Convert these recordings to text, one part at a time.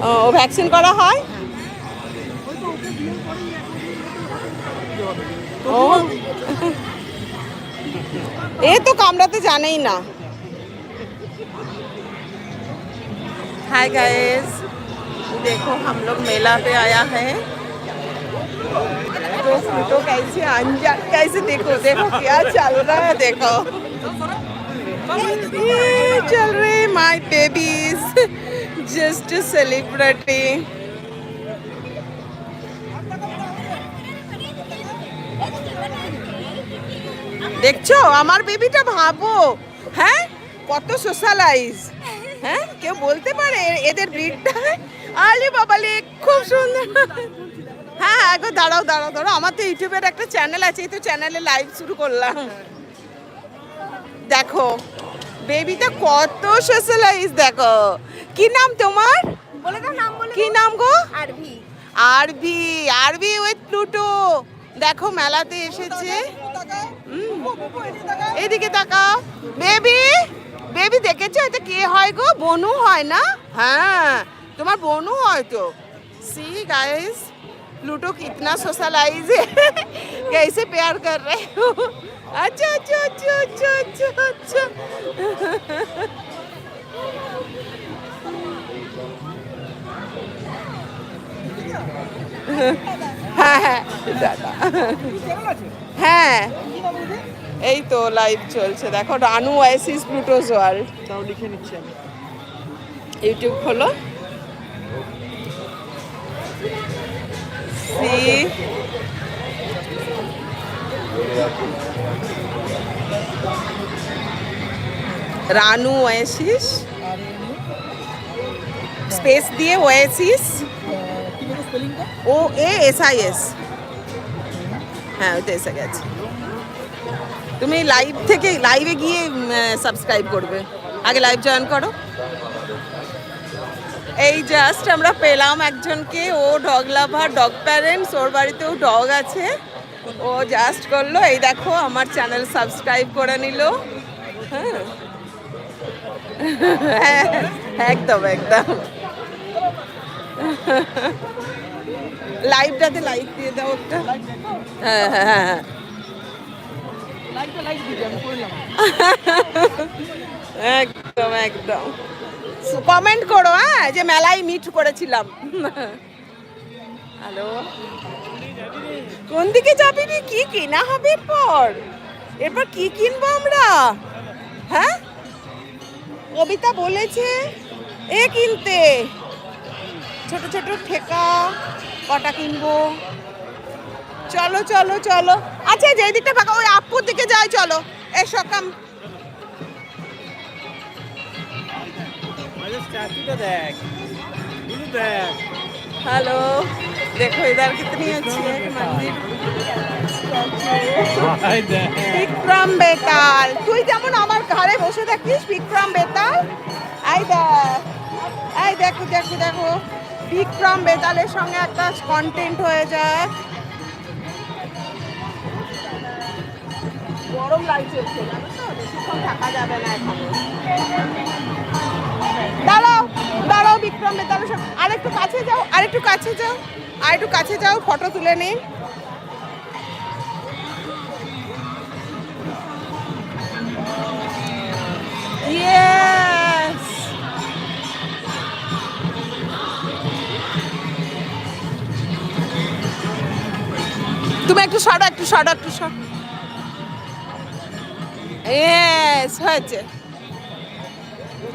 ও vaccine করা হয় ও এ তো কামড়াতে জানেই না हाय गाइस देखो हम लोग मेला पे आया है तो फोटो कैसे अंजा कैसे देखो देखो क्या चल रहा है देखो ये चल रहे my babies just a celebrity. দেখছ? আমার বেবিটা ভাবো। হ্যাঁ? কত সোশ্যালাইজ হ্যাঁ? কেউ বলতে পারে এদের ব্রিডটা আলি বাবালি খুব সুন্দর। হ্যাঁ, হ্যাঁ এখন দাঁড়াও দাঁড়াও দাঁড়াও। আমার তো ইউটিউবের একটা চ্যানেল আছে, এই তো চ্যানেলে লাইভ শুরু করলাম। দেখো বেবিটা কত সোশ্যালাইজ দেখো কি নাম তোমার বলে দাও নাম বলে কি নাম গো আরভি আরবি আরবি উইথ প্লুটো দেখো মেলাতে এসেছে হুম। এদিকে তাকাও বেবি বেবি দেখেছো এটা কে হয় গো বনু হয় না হ্যাঁ তোমার বনু হয় তো सी गाइस प्लूटो कितना सोशलाइज है कैसे प्यार कर रहे हो আচ্ছা আচ্ছা আচ্ছা আচ্ছা আচ্ছা আচ্ছা। হ্যাঁ হ্যাঁ দাদা। হ্যাঁ এই তো লাইভ চলছে। দেখো রানু ওয়াইসিস প্লুটোজ ওয়ার্ল্ড তাও লিখে নিচ্ছি আমি। ইউটিউব খোলো। সি রানু ওয়েসিস। স্পেস দিয়ে oasis. O A S I S. হ্যাঁ ওইটা এসে গেছে। তুমি লাইভ থেকে লাইভে গিয়ে সাবস্ক্রাইব করবে। আগে লাইভ জয়েন করো। এই জাস্ট আমরা পেলাম একজনকে। ও ডগ লাভার ডগ প্যারেন্টস ওর বাড়িতেও ডগ আছে। ও জাস্ট করল। এই দেখো, আমার চ্যানেল সাবস্ক্রাইব করে নিল। হ্যাঁ। একদম একদম। লাইভটাতে লাইক দিয়ে দাও একটা। হ্যাঁ হ্যাঁ হ্যাঁ হ্যাঁ। একদম একদম। কমেন্ট করো হ্যাঁ যে মেলায় মিট করেছিলাম। হ্যালো কোন দিকে যাবি কি কেনা হবে এরপর? এরপর কি কিনবো আমরা? হ্যাঁ? কবিতা বলেছে এ কিনতে ছোট ছোট ঠেকা কটা কিনবো চলো চলো চলো আচ্ছা যে দিকটা ফাঁকা ওই আপুর দিকে যাই চলো এসো কাম আরে স্ট্যাচুটা দেখ গুলো দেখ हेलो देखो इधर कितनी अच्छी है एक मंदिर হাই দেখ বিক্রম বেতাল। তুই যেমন আমার ঘরে বসে থাকিস, বিক্রম বেতাল। আই দেখ, এই দেখো দেখো দেখো। বিক্রম বেতালের সঙ্গে একটা কন্টেন্ট হয়ে যায়। গরম লাগছে জানো তো? বেশিক্ষণ থাকা দাঁড়াও দাঁড়াও বিক্রম বেতালের সঙ্গে। আরেকটু কাছে যাও, আরেকটু কাছে যাও। আরেকটু কাছে যাও ফটো তুলে নিন Yes! তুমি একটু সরো একটু সরো একটু সরো। Yes, হয়েছে।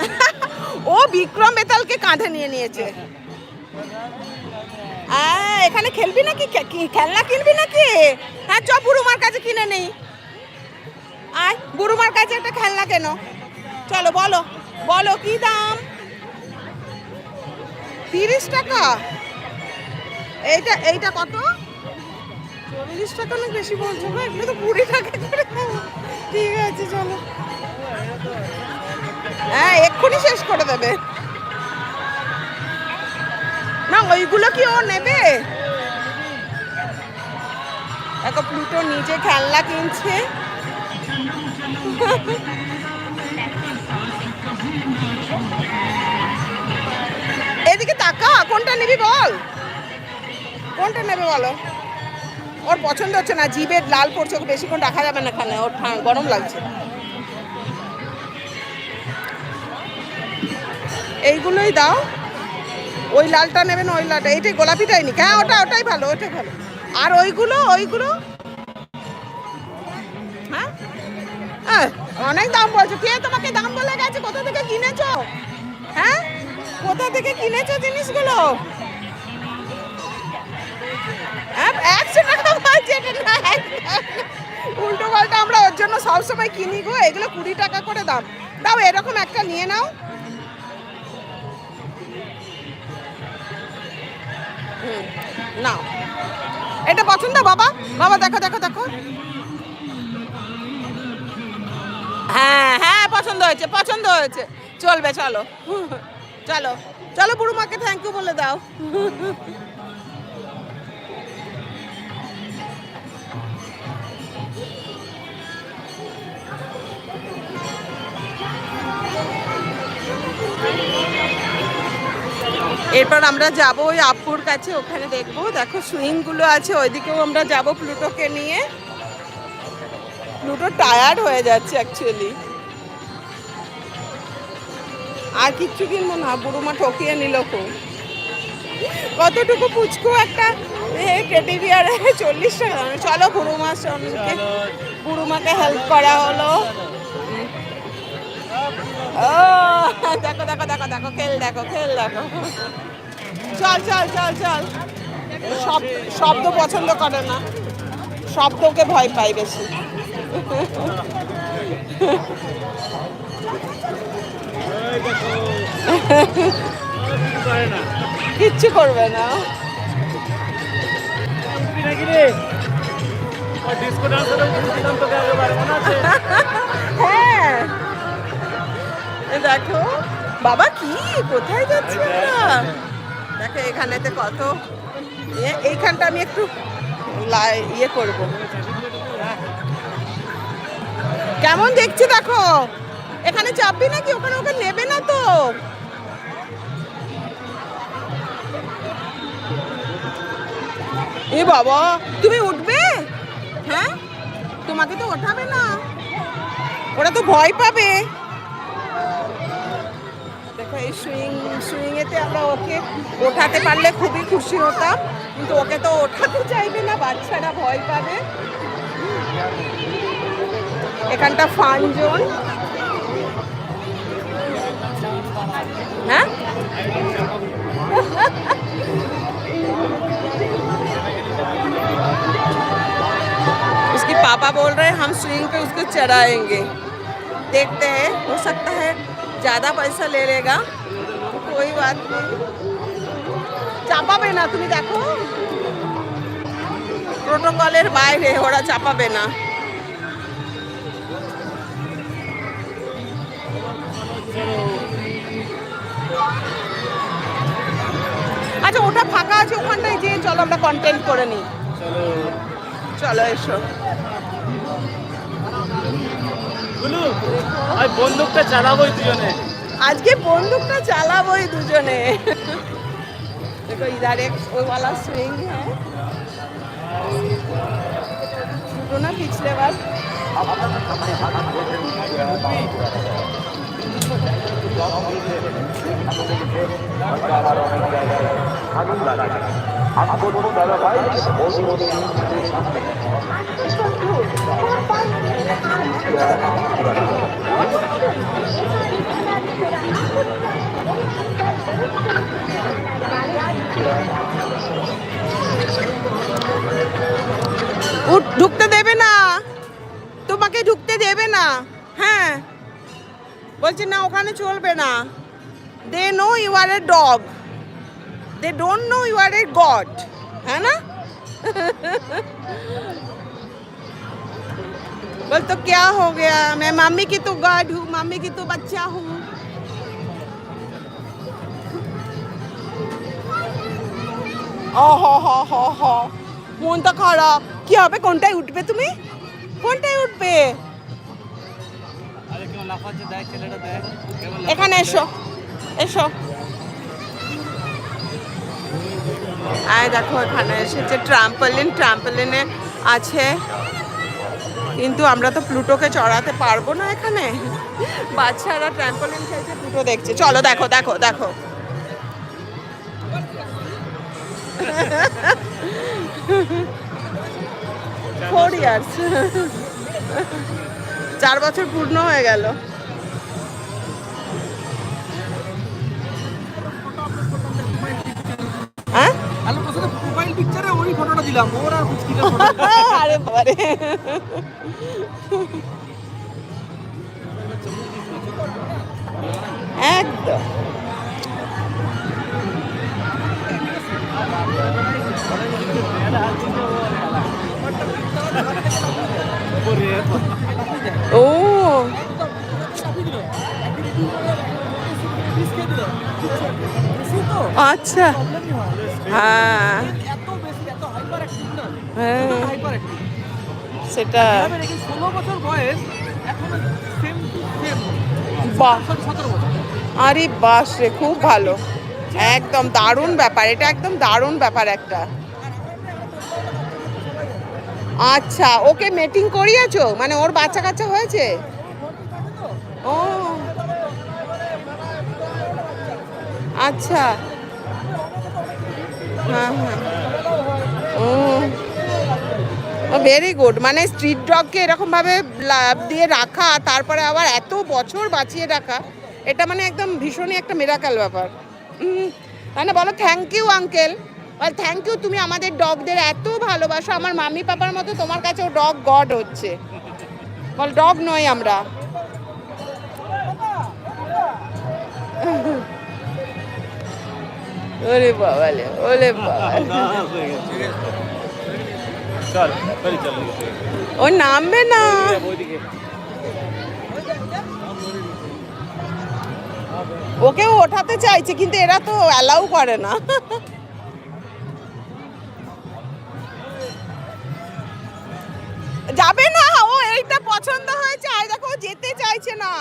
ও বিক্রম বেতালকে কাঁধে নিয়ে নিয়েছে। এখানে খেলবি নাকি? খেলনা কিনবি নাকি? হ্যাঁ চ বুড়ুমার কাছে কিনে নেই। আয় বুড়ুমার কাছে একটা খেলনা কেন। চলো, বলো বলো কি দাম? তিরিশ টাকা? এইটা এইটা কত? চল্লিশ টাকা না বেশি বলছো না এগুলো তো কুড়ি টাকা ঠিক আছে, চলো। হ্যাঁ এক্ষুনি শেষ করে দেবে। না, ওইগুলো কি ও নেবে? দেখো, প্লুটো নিজে খেলনা কিনছে। এদিকে কোনটা নিবি বল? কোনটা নেবে বলো? ওর পছন্দ হচ্ছে না জিভের লাল পড়ছে ওকে বেশিক্ষণ রাখা যাবে না এখানে ওর গরম লাগছে। এইগুলোই দাও। ওই লালটা নেবেন ওই লালটা। এইটাই গোলাপিটাই নি হ্যাঁ ওটা ওটাই ভালো ওটাই ভালো। আর ওইগুলো ওইগুলো? হ্যাঁ? আহ, অনেক দাম বলছো। কে তোমাকে দাম বলে গেছে? কোথা থেকে কিনেছো? হ্যাঁ? কোথা থেকে কিনেছো জিনিসগুলো? একশো টাকা উল্টো পাল্টা আমরা ওর জন্য সবসময় কিনি গো, এগুলো কুড়ি টাকা করে দাম। দাও, এরকম একটা নিয়ে নাও। নাও। এটা পছন্দ, বাবা? বাবা, দেখো দেখো দেখো। হ্যাঁ হ্যাঁ পছন্দ হয়েছে পছন্দ হয়েছে। চলবে, চলো। চলো চলো বুড়ুমাকে থ্যাংক ইউ বলে দাও। এরপর আমরা যাব ওই আপুর কাছে, ওখানে দেখব। দেখো সুইংগুলো আছে, ওইদিকেও আমরা যাব প্লুটোকে নিয়ে। প্লুটো টায়ার্ড হয়ে যাচ্ছে অ্যাকচুয়ালি আর কিচ্ছু কিনবো না, বুড়োমা ঠকিয়ে নিল খুব। কতটুকু পুচকু একটা টেডি বিয়ারে চল্লিশ টাকা। চলো সঙ্গে, বুড়োমাকে হেল্প করা হলো। ও, দেখো দেখো দেখো দেখো, খেল দেখো খেল, দেখো। চল চল চল চল। সব, শব্দ পছন্দ করে না। শব্দকে ভয় পাই বেশি। কিচ্ছু করবে না। হ্যাঁ। দেখো, বাবা কি? কোথায় যাচ্ছি দেখো, এখানেতে কত? এইখানটা আমি একটু ইয়ে করব। কেমন দেখছি দেখো? এখানে চাপবি নাকি? ওখানে ওকে নেবে না তো। এ বাবা, তুমি উঠবে? হ্যাঁ? তোমাকে তো ওঠাবে না। ওরা তো ভয় পাবে। দেখো, এই সুইং সুইং এতে আমরা ওকে ওঠাতে পারলে খুবই খুশি হতাম, কিন্তু ওকে তো ওঠাতে চাইবে না, বাচ্চারা ভয় পাবে। এখানটা ফান জোন उसके पापा बोल रहे हैं हम स्विंग पे उसको चढ़ाएंगे देखते हैं हो सकता है ज़्यादा पैसा ले लेगा तो कोई बात नहीं চাপাবে না তুমি দেখো প্রোটোকলের বাইরে ওরা চাপাবে না আচ্ছা ওটা ফাঁকা আছে ওখানটায় যেয়ে চলো আমরা কন্টেন্ট করে নিই চলো চলো এসো গুলু ওই বন্দুকটা চালাবোই দুজনে আজকে বন্দুকটা চালাবোই দুজনে देखो इधर एक वो वाला स्विंग है तो ना पिछले बार ঢুকতে দেবে না। তোমাকে ঢুকতে দেবে না। হ্যাঁ। বলছে না ওখানে চলবে না they know you are a dog they don't know you are a god হ্যাঁ না बोल तो क्या हो गया मैं मम्मी की तो गॉड हूँ मम्मी की तो बच्चा हूँ হ হ হ হ মনটা খারাপ কি হবে কোনটায় উঠবে তুমি কোনটায় উঠবে এখানে এসো এসো। আয় দেখো, এখানে এসেছে ট্রাম্পলিন, ট্রাম্পলিনে আছে। কিন্তু আমরা তো প্লুটোকে চড়াতে পারব না এখানে। বাচ্চারা ট্রাম্পলিন খেলছে প্লুটো দেখছে। চলো, দেখো দেখো দেখো। ফোর ইয়ার্স চার বছর পূর্ণ হয়ে গেল। হ্যাঁ? আর বাবারে। একদম। ও। আচ্ছা। হ্যাঁ। হ্যাঁ। সেটা। ষোলো বছর বয়স বাহ। আরে বাস রে, খুব ভালো। একদম দারুণ ব্যাপার। এটা একদম দারুণ ব্যাপার একটা। আচ্ছা ওকে মিটিং করিয়েছো? মানে ওর বাচ্চা কাচ্চা হয়েছে? ও। আচ্ছা। হ্যাঁ হ্যাঁ। ও। ভেরি গুড মানে স্ট্রিট ডগকে এরকমভাবে লাভ দিয়ে রাখা তারপরে আবার এত বছর বাঁচিয়ে রাখা এটা মানে একদম ভীষণই একটা মেরাকাল ব্যাপার। হুম, মানে বলো থ্যাংক ইউ আঙ্কেল আর থ্যাংক ইউ তুমি আমাদের ডগদের এত ভালোবাসো আমার মামি পাপার মতো তোমার কাছেও ডগ গড হচ্ছে। বল ডগ নয় আমরা। ওরে বাবালে ওরে বাবা ও নামবে না। ওকেও ওঠাতে চাইছে কিন্তু এরা তো অ্যালাউ করে না। পছন্দ হয়েছে? আর দেখো যেতে চাইছে না।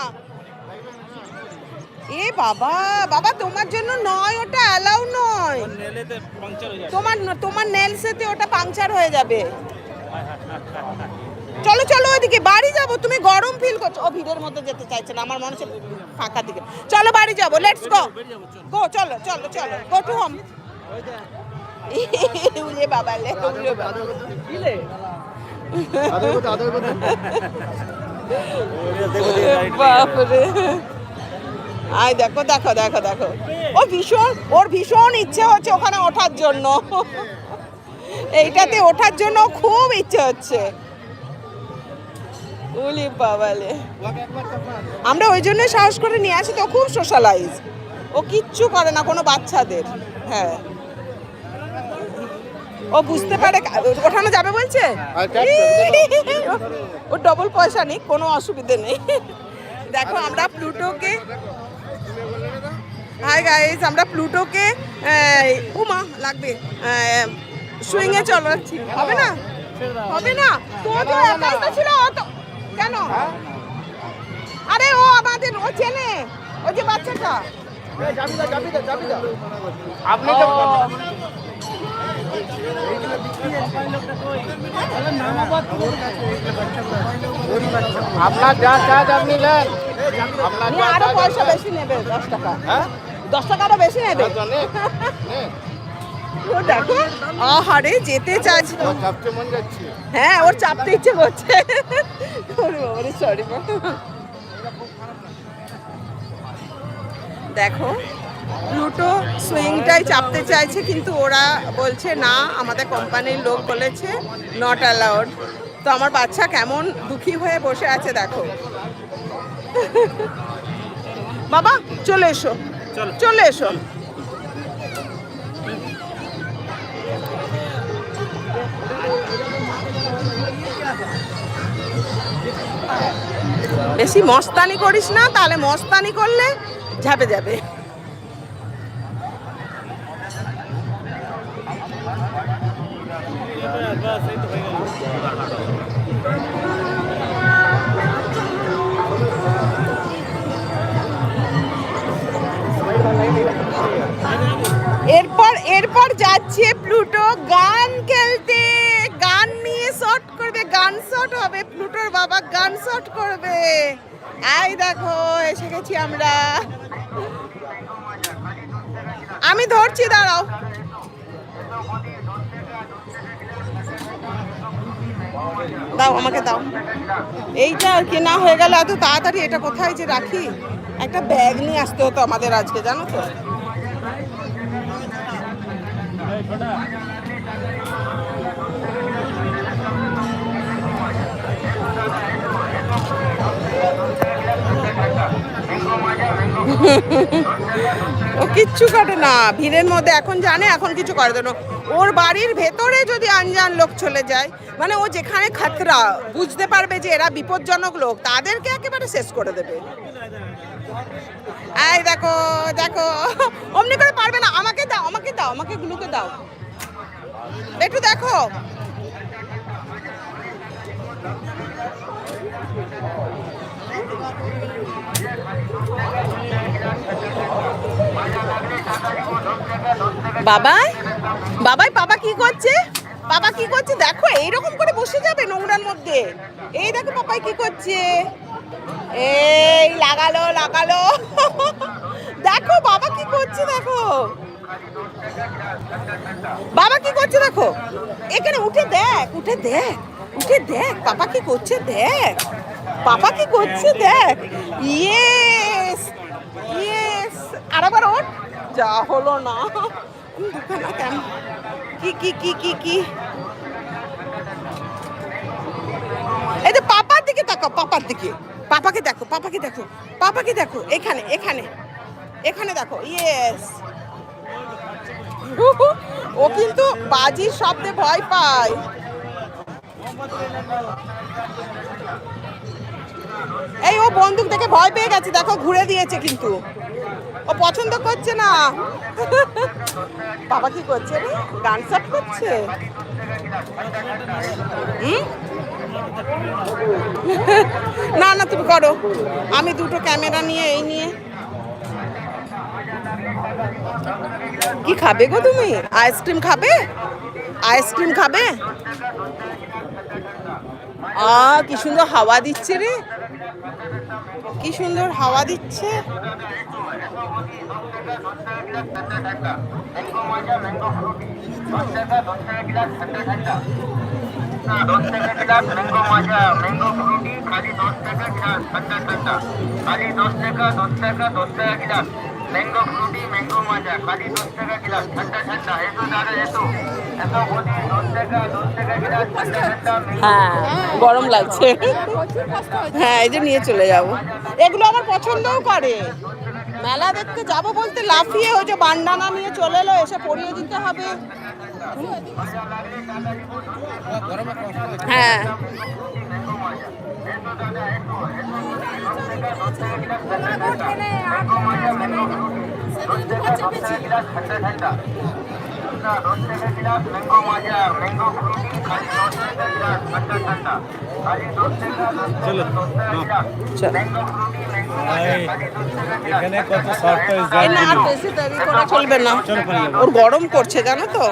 এ বাবা বাবা তোমার জন্য নয় ওটা অ্যালাউ নয়। নেলেতে পাংচার হয়ে যাবে। তোমার তোমার নেলসেতে ওটা পাংচার হয়ে যাবে। চলো চলো ওইদিকে বাড়ি যাব। তুমি গরম ফিল করছ। ও ভিড়ের মধ্যে যেতে চাইছে না আমার মনে হচ্ছে ফাঁকা দিকে। চলো বাড়ি যাব। লেটস গো গো চলো চলো চলো। গো টু হোম উলে বাবা লে উলে বাবা। বাপরে। আয় দেখো দেখো দেখো দেখো। ও ভীষণ, ওর ভীষণ ইচ্ছে হচ্ছে ওখানে ওঠার জন্য। এইটাতে ওঠার জন্য খুব ইচ্ছে হচ্ছে। আমরা ওই জন্য সাহস করে নিয়ে আসি, তো খুব সোশ্যালাইজ ও কিচ্ছু করে না, কোনো বাচ্চাদের। হ্যাঁ। ও বুঝতে পারে ওঠানো যাবে বলছে? ও ডবল পয়সা নেই কোনো অসুবিধে নেই। দেখো আমরা প্লুটোকে হাই গাইস আমরা প্লুটোকে উমা লাগবে সুইংয়ে চলাচ্ছি। হবে না? হবে না? তো তো একাই তো ছিল ও তো কেন? আরে ও আমাদের ও চেনে। ওই যে বাচ্চাটা। আপনি তো আপনার যা চার্জ আপনি নেন। আপনার আরও পয়সা বেশি নেবে দশ টাকা। দশ টাকা আরও বেশি নেবে? ও দেখো আহারে যেতে চাইছি। চাপতে যাচ্ছে। হ্যাঁ ওর চাপতে ইচ্ছে করছে। সরি দেখো প্লুটো সুইংটাই চাপতে চাইছে কিন্তু ওরা বলছে না আমাদের কোম্পানির লোক বলেছে নট অ্যালাউড তো আমার বাচ্চা কেমন দুঃখী হয়ে বসে আছে দেখো। বাবা চলে এসো। চলে এসো। বেশি মস্তানি করিস না তাহলে মস্তানি করলে ঝাপে যাবে। এরপর এরপর যাচ্ছে প্লুটো, গান খেলতে। গান নিয়ে শট করবে, গান শট হবে, প্লুটোর বাবা গান শট করবে। এই দেখো, এসে গেছি আমরা। আমি ধরছি, দাঁড়াও। দাও, আমাকে দাও। এইটা আর কি, না হয়ে গেল এত তাড়াতাড়ি এটা কোথায় যে রাখি? একটা ব্যাগ নিয়ে আসতে হতো আমাদের আজকে, জানো তো? ও কিচ্ছু করে না, ভিড়ের মধ্যে এখন জানে, এখন কিছু করে দেন ওর বাড়ির ভেতরে যদি আনজান লোক চলে যায় মানে ও যেখানে খাতরা, বুঝতে পারবে যে এরা বিপজ্জনক লোক, তাদেরকে একেবারে শেষ করে দেবে। এই দেখো দেখো, অমনি করে পারবে না, আমাকে দাও আমাকে দাও, আমাকে গুলোকে দাও। একটু দেখো। বাবাই? বাবাই, বাবা কি করছে? বাবা কি করছে? দেখো, এইরকম করে বসে যাবে নোংরার মধ্যে। এই দেখো পাপাই কি করছে? এই, লাগালো লাগালো। দেখো, বাবা কি করছে, দেখো। বাবা কি করছে, দেখো। এখানে উঠে দেখ উঠে দেখ উঠে দেখ। পাপা কি করছে, দেখ। পাপা কি করছে, দেখ। ইয়েস ইয়েস আরেকবার ওঠ। যা হলো না। ঢুকে না কেন কি কি কি কি? এই পাপার দিকে তাকাও, পাপার দিকে। পাপাকে দেখো পাপাকে দেখো পাপাকে দেখো, এখানে এখানে এখানে দেখো ইয়েস ও কিন্তু বাজির শব্দে ভয় পায়। এই ও বন্দুক দেখে ভয় পেয়ে গেছে, দেখো, ঘুরে দিয়েছে কিন্তু। ও পছন্দ করছে না। বাবা কি করছে রে? গান শট করছে? না না, তুমি করো। আমি দুটো ক্যামেরা নিয়ে, এই নিয়ে। কি খাবে গো তুমি? আইসক্রিম খাবে? আইসক্রিম খাবে? আ, কি সুন্দর হাওয়া দিচ্ছে রে। কি সুন্দর হাওয়া দিচ্ছে। দশ টাকা glass mango Maaza mango Frooti খালি দশ টাকা গ্লাস ঠান্ডা ঠান্ডা খালি দশ টাকা দশ টাকা দশ টাকা গ্লাস ম্যাঙ্গো ফ্রুটি ম্যাঙ্গো মাজা খালি দশ টাকা গ্লাস ঠান্ডা ঠান্ডা এসো দাদা এসো এসো বলি দশ টাকা দশ টাকা গ্লাস ঠান্ডা ঠান্ডা হ্যাঁ গরম লাগছে। হ্যাঁ এই যে নিয়ে চলে যাব। এগুলো আমার পছন্দও করে। মেলা দেখতে যাব বলতে লাফিয়ে ওই যে বান্ডানা নিয়ে চলে এলো, এসে পরিয়ে দিতে হবে। হ্যাঁ। ঠান্ডা ঠান্ডা। ম্যাঙ্গো মাজা ম্যাঙ্গো ফ্রুটি খালি দশ টাকা গ্লাস ঠান্ডা ঠান্ডা। খালি দশ টাকা দশ টাকা দশ টাকা গ্লাস চল। ম্যাঙ্গো ফ্রুটি ম্যাঙ্গো এখানে কত শর্ট টয়েস এই না আর বেশি দেরি করা চলবে না। চলো পালিয়ে যাব। ওর গরম করছে জানো তো।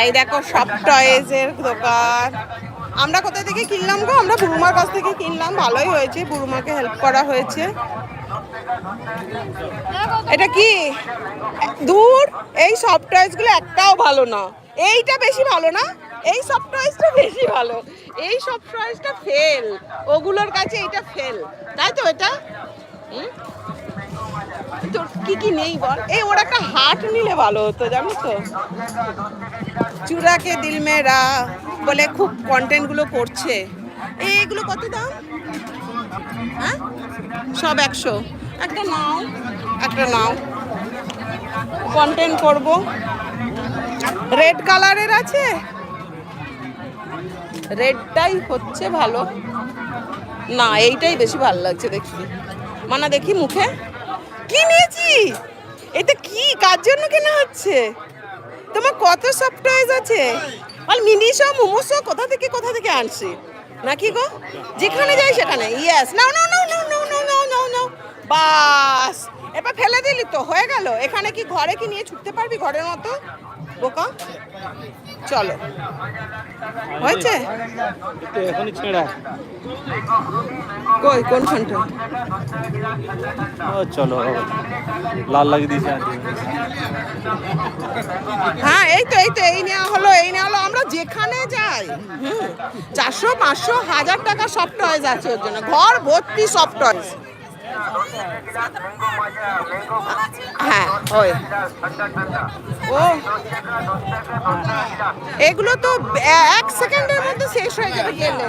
এই দেখো সব টয়েজের দোকান। আমরা কোথা থেকে কিনলাম গো? আমরা বুড়ুমার কাছ থেকে কিনলাম, ভালোই হয়েছে, বুড়ুমাকে হেল্প করা হয়েছে। এটা কি? দূর, এই সব টয়েসগুলো একটাও ভালো না। এইটা বেশি ভালো না? এই সব টয়েসটা বেশি ভালো। এই সব টয়েসটা ফেল ওগুলোর কাছে এইটা ফেল তাই তো এটা? হুম? তোর কি কি নেই বল? এই, ওর একটা হাট নিলে ভালো হতো জানো তো। চূড়াকে মেরা বলে খুব কন্টেন্টগুলো করছে। এইগুলো কত দাম? হ্যাঁ? সব একশো। একটা নাও একটা নাও। কন্টেন্ট করব। রেড কালারের আছে? রেডটাই হচ্ছে ভালো। না, এইটাই বেশি ভালো লাগছে দেখি মানা দেখি মুখে। কি নিয়েছি? এটা কি? কার জন্য কেনা হচ্ছে? তোমার কত সব টয়েস আছে? আর মিনিশো মোমোসো কোথা থেকে কোথা থেকে আনছে? নাকি গো? যেখানে যাই সেখানে। ইয়েস নাও নাও নাও নাও নাও নাও নাও নাও নাও। বাস। এবার ফেলে দিলি তো, হয়ে গেল। এখানে কি ঘরে কি নিয়ে ছুটতে পারবি ঘরের মতো? বোকা। চলো। হয়েছে? কই কোনখানটা ও চলো। লাল লাগিয়ে দিয়েছে। হ্যাঁ এই তো এই তো এই নেওয়া হলো এই নেওয়া হলো। আমরা যেখানে যাই হুম চারশো পাঁচশো হাজার টাকা সব টয়েস আছে ওর জন্য। ঘর ভর্তি সব টয়েস হ্যাঁ ও। এগুলো তো এক সেকেন্ডের মধ্যে শেষ হয়ে যাবে গেলে।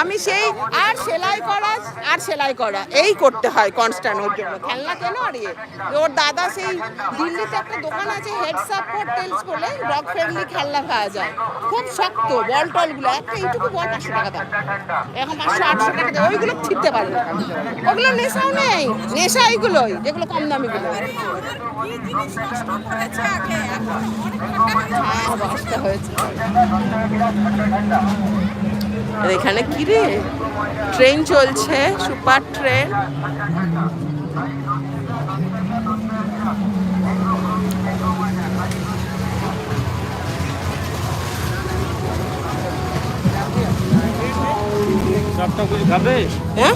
আমি সেই, আর সেলাই করা, আর সেলাই করা, এই করতে হয় কনস্ট্যান্ট ওর জন্য। খেলনা কেন আর ইয়ে? ওর দাদা সেই দিল্লিতে একটা দোকান আছে হেড সাপোর্ট টেলস বলে ডগ ফ্রেন্ডলি খেলনা পাওয়া যায়। খুব শক্ত বল টলগুলো একটা এইটুকু বল পাঁচশো টাকা দাম। এখন পাঁচশো আটশো টাকা দেয়, ওইগুলো ছিটতে পারে না। ওগুলো নেশাও নেই নেশা এইগুলোই যেগুলো কম হয়েছে আর এখানে কি রে? ট্রেন চলছে সুপার ট্রেন। সবটা কিছু খাবে? হ্যাঁ?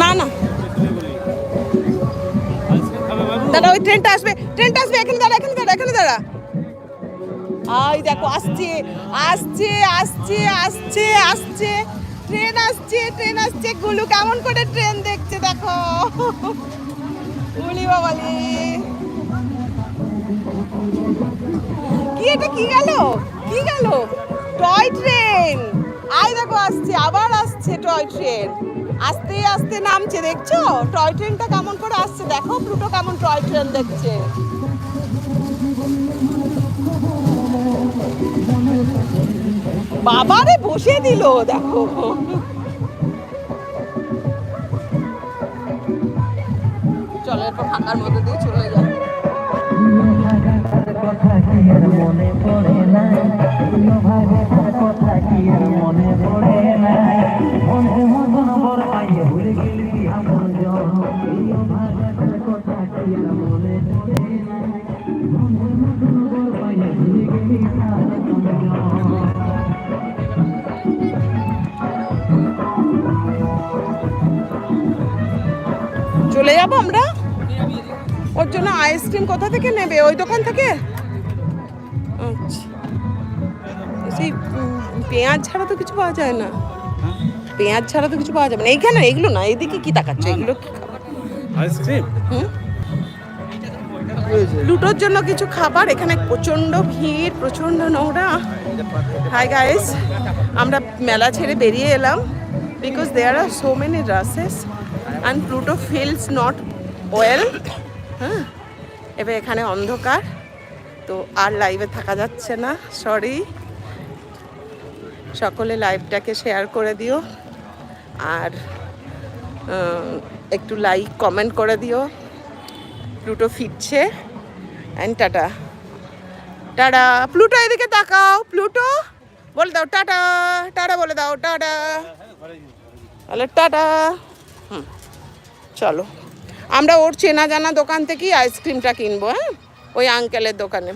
না না। দাদা, ওই ট্রেনটা আসবে ট্রেনটা আসবে, এখানে দাঁড়া এখানে দাঁড়া এখানে দাঁড়া। আই দেখো, আসছে আসছে আসছে আসছে আসছে। ট্রেন আসছে ট্রেন আসছে। গুলু কেমন করে ট্রেন দেখছে, দেখো। উলি বাবালি। কি এটা, কি গেল? কি গেল? Toy train. আই দেখো, আসছে, আবার আসছে টয় ট্রেন। আস্তে আস্তে নামছে, দেখছ? টয় ট্রেনটা কেমন করে আসছে? দেখো প্লুটো কেমন টয় ট্রেন দেখছে। বাবারে বসে দিল, দেখো। চলো, এরপর ফাঁকার মধ্যে দিয়ে চলে যায় মনে পড়ে না কথা কি মনে পড়ে না। চলে যাব আমরা? ওর জন্য আইসক্রিম কোথা থেকে নেবে? ওই দোকান থেকে? আচ্ছা। সেই পেঁয়াজ ছাড়া তো কিছু পাওয়া যায় না। পেঁয়াজ ছাড়া তো কিছু পাওয়া যাবে না। এইখানে এগুলো না এইদিকে কি তাকাচ্ছ? এগুলো কি আইসক্রিম? হুম? লুটোর জন্য কিছু খাবার এখানে প্রচণ্ড ভিড় প্রচণ্ড নোংরা। হাই গাইস আমরা মেলা ছেড়ে বেরিয়ে এলাম। Because there are so many rushes and Pluto feels not well হ্যাঁ? এবার এখানে অন্ধকার তো আর লাইভে থাকা যাচ্ছে না। সরি সকলে লাইভটাকে শেয়ার করে দিও। আর একটু লাইক কমেন্ট করে দিও। প্লুটো ফিরছে। And tata. টাটা। প্লুটো এদিকে তাকাও। প্লুটো বলে দাও, টাটা। টাটা বলে দাও, টাটা। তাহলে টাটা। হুম, চলো। আমরা ওর চেনা জানা দোকান থেকেই আইসক্রিমটা কিনবো হ্যাঁ? ওই আঙ্কেলের দোকানে।